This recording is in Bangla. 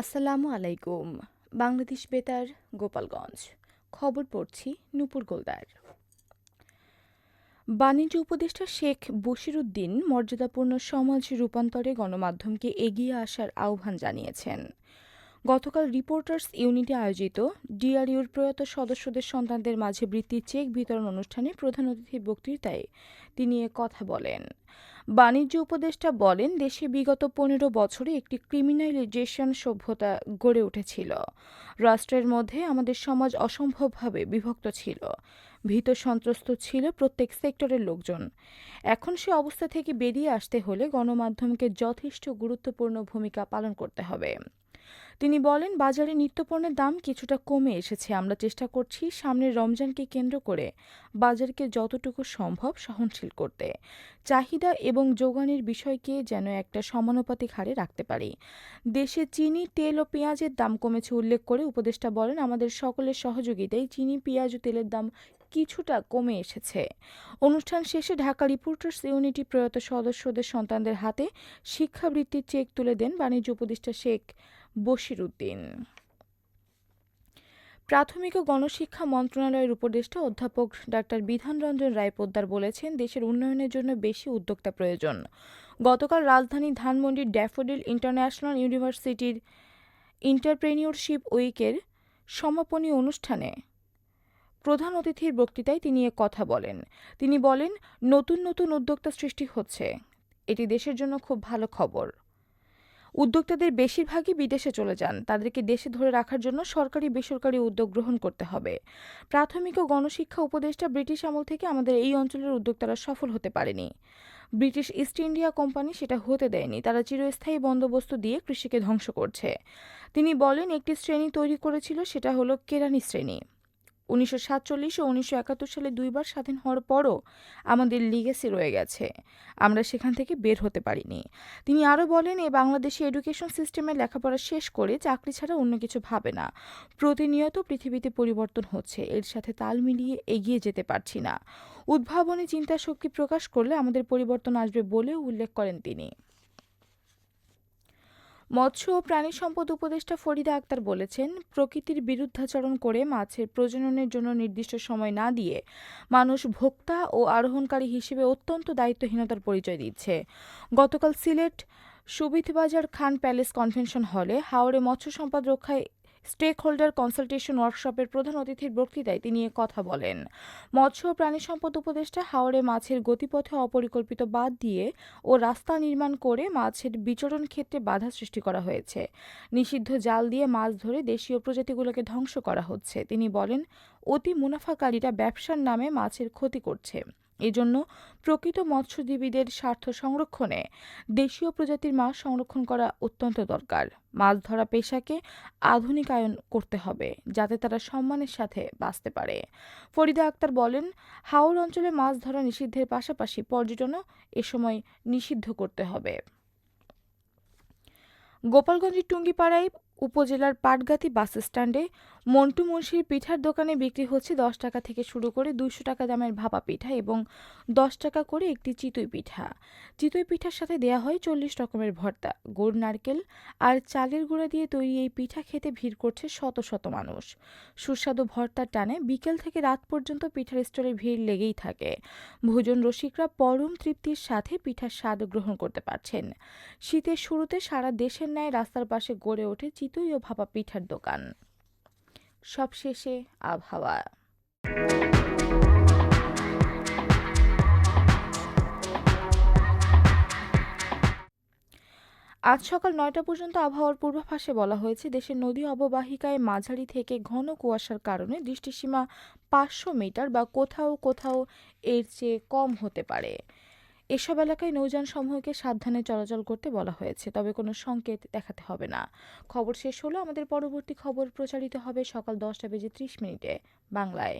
আসসালামু আলাইকুম, বাংলাদেশ বেতার, গোপালগঞ্জ। খবর পড়ছি নুপুর গোলদার। বাণিজ্য উপদেষ্টা শেখ বশিরুদ্দিন মর্যাদাপূর্ণ সমাজ রূপান্তরে গণমাধ্যমকে এগিয়ে আসার আহ্বান জানিয়েছেন। গতকাল রিপোর্টার্স ইউনিটে আয়োজিত ডিআরইউর প্রয়াত সদস্যদের সন্তানদের মাঝে বৃত্তির চেক বিতরণ অনুষ্ঠানে প্রধান অতিথির বক্তৃতায় তিনি এ কথা বলেন। বাণিজ্য উপদেষ্টা বলেন, দেশে বিগত পনেরো বছরে একটি ক্রিমিনালাইজেশন সভ্যতা গড়ে উঠেছিল। রাষ্ট্রের মধ্যে আমাদের সমাজ অসম্ভবভাবে বিভক্ত ছিল। ভীত সন্ত্রস্ত ছিল প্রত্যেক সেক্টরের লোকজন। এখন সে অবস্থা থেকে বেরিয়ে আসতে হলে গণমাধ্যমকে যথেষ্ট গুরুত্বপূর্ণ ভূমিকা পালন করতে হবে। তিনি বলেন, বাজারে নিত্যপণ্যের দাম কিছুটা কমে এসেছে। আমরা চেষ্টা করছি সামনের রমজানকে কেন্দ্র করে বাজারকে যতটুকু সম্ভব সহনশীল করতে। চাহিদা এবং যোগানের বিষয়কে যেন একটা সমানুপাতিক হারে রাখতে পারি। দেশে চিনি, তেল ও পেঁয়াজের দাম কমেছে উল্লেখ করে উপদেষ্টা বলেন, আমাদের সকলের সহযোগিতায় চিনি, পেঁয়াজ ও তেলের দাম কিছুটা কমে এসেছে। অনুষ্ঠান শেষে ঢাকা রিপোর্টার্স ইউনিটি প্রয়াত সদস্যদের সন্তানদের হাতে শিক্ষাবৃত্তির চেক তুলে দেন বাণিজ্য উপদেষ্টা শেখ বশির উদ্দিন প্রাথমিক ও গণশিক্ষা মন্ত্রণালয়ের উপদেষ্টা অধ্যাপক ডাক্তার বিধানরঞ্জন রায় পোদ্দার বলেছেন, দেশের উন্নয়নের জন্য বেশি উদ্যোক্তা প্রয়োজন। গতকাল রাজধানী ধানমন্ডির ড্যাফোডিল ইন্টারন্যাশনাল ইউনিভার্সিটির ইন্টারপ্রেনিয়রশিপ উইকের সমাপনী অনুষ্ঠানে প্রধান অতিথির বক্তৃতায় তিনি এ কথা বলেন। তিনি বলেন, নতুন নতুন উদ্যোক্তা সৃষ্টি হচ্ছে। এটি দেশের জন্য খুব ভালো খবর। উদ্যোক্তাদের বেশিরভাগই বিদেশে চলে যান। তাদেরকে দেশে ধরে রাখার জন্য সরকারি, বেসরকারি উদ্যোগ গ্রহণ করতে হবে। প্রাথমিক ও গণশিক্ষা উপদেষ্টা ব্রিটিশ আমল থেকে আমাদের এই অঞ্চলের উদ্যোক্তারা সফল হতে পারেনি। ব্রিটিশ ইস্ট ইন্ডিয়া কোম্পানি সেটা হতে দেয়নি। তারা চিরস্থায়ী বন্দোবস্ত দিয়ে কৃষিকে ধ্বংস করছে। তিনি বলেন, একটি শ্রেণি তৈরি করেছিল, সেটা হলো কেরানি শ্রেণি। উনিশশো সাতচল্লিশ ও উনিশশো একাত্তর সালে দুইবার স্বাধীন হওয়ার পরও আমাদের লিগেসি রয়ে গেছে। আমরা সেখান থেকে বের হতে পারিনি। তিনি আরও বলেন, এ বাংলাদেশি এডুকেশন সিস্টেমে লেখাপড়া শেষ করে চাকরি ছাড়া অন্য কিছু ভাবে না। প্রতিনিয়ত পৃথিবীতে পরিবর্তন হচ্ছে। এর সাথে তাল মিলিয়ে এগিয়ে যেতে পারছি না। উদ্ভাবনী চিন্তা শক্তি প্রকাশ করলে আমাদের পরিবর্তন আসবে বলেও উল্লেখ করেন তিনি। মৎস্য ও প্রাণী সম্পদ উপদেষ্টা ফরিদা আক্তার বলেছেন, প্রকৃতির বিরুদ্ধাচরণ করে মাছের প্রজননের জন্য নির্দিষ্ট সময় না দিয়ে মানুষ ভোক্তা ও আরোহণকারী হিসেবে অত্যন্ত দায়িত্বহীনতার পরিচয় দিচ্ছে। গতকাল সিলেট সুবিধবাজার খান প্যালেস কনভেনশন হলে হাওড়ে মৎস্য সম্পদ রক্ষায় স্টেক হোল্ডার কনসালটেশন ওয়ার্কশপের প্রধান অতিথির বক্তৃতায় তিনি কথা বলেন। মৎস্য ও প্রাণী সম্পদ উপদেষ্টা হাওড়ে মাছের গতিপথে অপরিকল্পিত বাদ দিয়ে ও রাস্তা নির্মাণ করে মাছের বিচরণ ক্ষেত্রে বাধা সৃষ্টি করা হয়েছে। নিষিদ্ধ জাল দিয়ে মাছ ধরে দেশীয় প্রজাতিগুলোকে ধ্বংস করা হচ্ছে। তিনি বলেন, অতি মুনাফাকারীরা ব্যবসার নামে মাছের ক্ষতি করছে। এজন্য প্রকৃত মৎস্যজীবীদের স্বার্থ সংরক্ষণে দেশীয় প্রজাতির মাছ সংরক্ষণ করা অত্যন্ত দরকার। মাছ ধরা পেশাকে আধুনিকায়ন করতে হবে, যাতে তারা সম্মানের সাথে বাঁচতে পারে। ফরিদা আক্তার বলেন, হাওর অঞ্চলে মাছ ধরা নিষিদ্ধের পাশাপাশি পর্যটনও এ সময় নিষিদ্ধ করতে হবে। গোপালগঞ্জের টুঙ্গিপাড়ায় উপজেলার পাটগাতি বাস স্ট্যান্ডে মন্টু মুন্সির পিঠার দোকানে বিক্রি হচ্ছে দশ টাকা থেকে শুরু করে দুশো টাকা দামের ভাপা পিঠা এবং দশ টাকা করে একটি চিতই পিঠা। চিতই পিঠার সাথে দেয়া হয় চল্লিশ রকমের ভর্তা, গুড় নারকেল আর চালের গুঁড়া দিয়ে তৈরি এই পিঠা খেতে ভিড় করছে শত শত মানুষ। সুস্বাদু ভর্তার টানে বিকেল থেকে রাত পর্যন্ত পিঠার স্টলে ভিড় লেগেই থাকে। ভোজন রসিকরা পরম তৃপ্তির সাথে পিঠার স্বাদ গ্রহণ করতে পারছেন। শীতের শুরুতে সারা দেশের ন্যায় রাস্তার পাশে গড়ে ওঠে চিতই ও ভাপা পিঠার দোকান। সবশেষে আবহাওয়া। আজ সকাল নয়টা পর্যন্ত আবহাওয়ার পূর্বাভাসে বলা হয়েছে, দেশের নদী অববাহিকায় মাঝারি থেকে ঘন কুয়াশার কারণে দৃষ্টিসীমা পাঁচশো মিটার বা কোথাও কোথাও এর চেয়ে কম হতে পারে। এসব এলাকায় নৌযান সমূহকে সাবধানে চলাচল করতে বলা হয়েছে, তবে কোনো সংকেত দেখাতে হবে না। খবর শেষ হলো, আমাদের পরবর্তী খবর প্রচারিত হবে সকাল দশটা বেজে ত্রিশ মিনিটে বাংলায়।